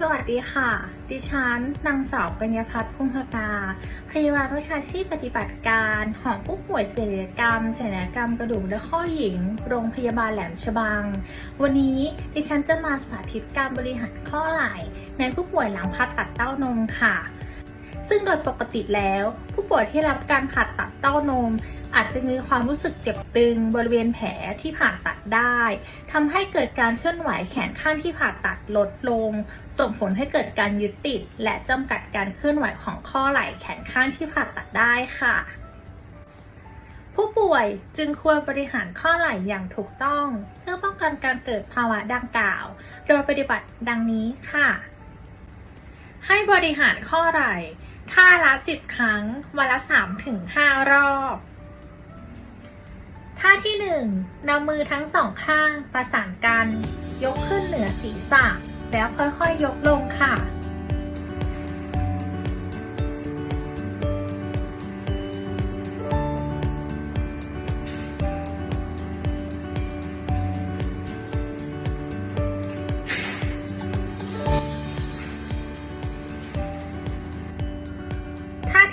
สวัสดีค่ะ ดิฉันนางสาวกัญญาพัฒน์พุ่มพกา พยาบาลวิชาชีพปฏิบัติการของผู้ป่วยศัลยกรรมศัลยกรรมกระดูกและข้อหญิง โรงพยาบาลแหลมฉบัง วันนี้ดิฉันจะมาสาธิตการบริหารข้อไหล่ในผู้ป่วยหลังผ่าตัดเต้านมค่ะ ซึ่งโดยปกติแล้ว ผู้ป่วยที่รับการผ่าตัดเต้านม อาจจะมีความรู้สึกเจ็บตึง บริเวณแผลที่ผ่าตัดได้ทำให้เกิดการเคลื่อนไหวแขนข้างที่ผ่าตัดลดลง ส่งผลให้เกิดการยึดติด และจำกัดการเคลื่อนไหวของข้อไหล่แขนข้างที่ผ่าตัดได้ค่ะผู้ป่วยจึงควรบริหารข้อไหล่อย่างถูกต้อง เพื่อป้องกันการเกิดภาวะดังกล่าว โดยปฏิบัติดังนี้ค่ะ ให้บริหารข้อไหล่ท่าละ 10 ครั้ง วันละ 3-5 รอบ ท่าที่ 1นำมือทั้งสองข้างประสานกัน ยกขึ้นเหนือศีรษะ แล้วค่อยๆยกลงค่ะ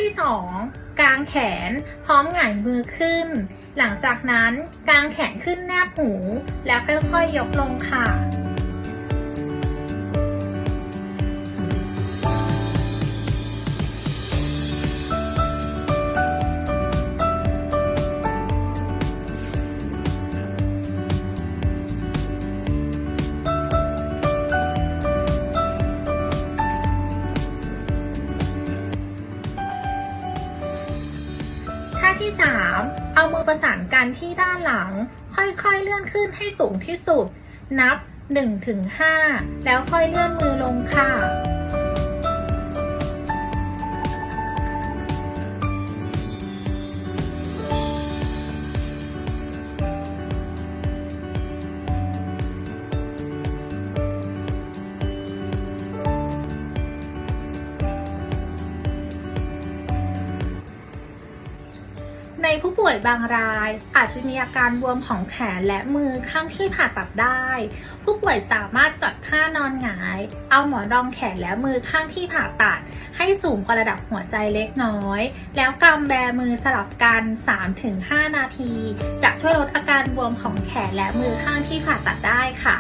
ที่ 2 กางแขน พร้อมหงายมือขึ้น หลังจากนั้นกางแขนขึ้นแนบหู แล้วค่อยๆยกลงค่ะ ท่าที่ 3 เอามือประสานกันที่ด้านหลัง ค่อยๆเลื่อนขึ้นให้สูงที่สุด นับ 1-5 แล้วค่อยเลื่อนมือลงค่ะ ผู้ป่วยบางราย อาจจะมีอาการบวมของแขนและมือข้างที่ผ่าตัดได้ ผู้ป่วยสามารถจัดท่านอนหงาย เอาหมอนรองแขนและมือข้างที่ผ่าตัด ให้สูงกว่าระดับหัวใจเล็กน้อย แล้วกำแบมือสลับกัน 3-5 นาที จะช่วยลดอาการบวมของแขนและมือข้างที่ผ่าตัดได้ค่ะ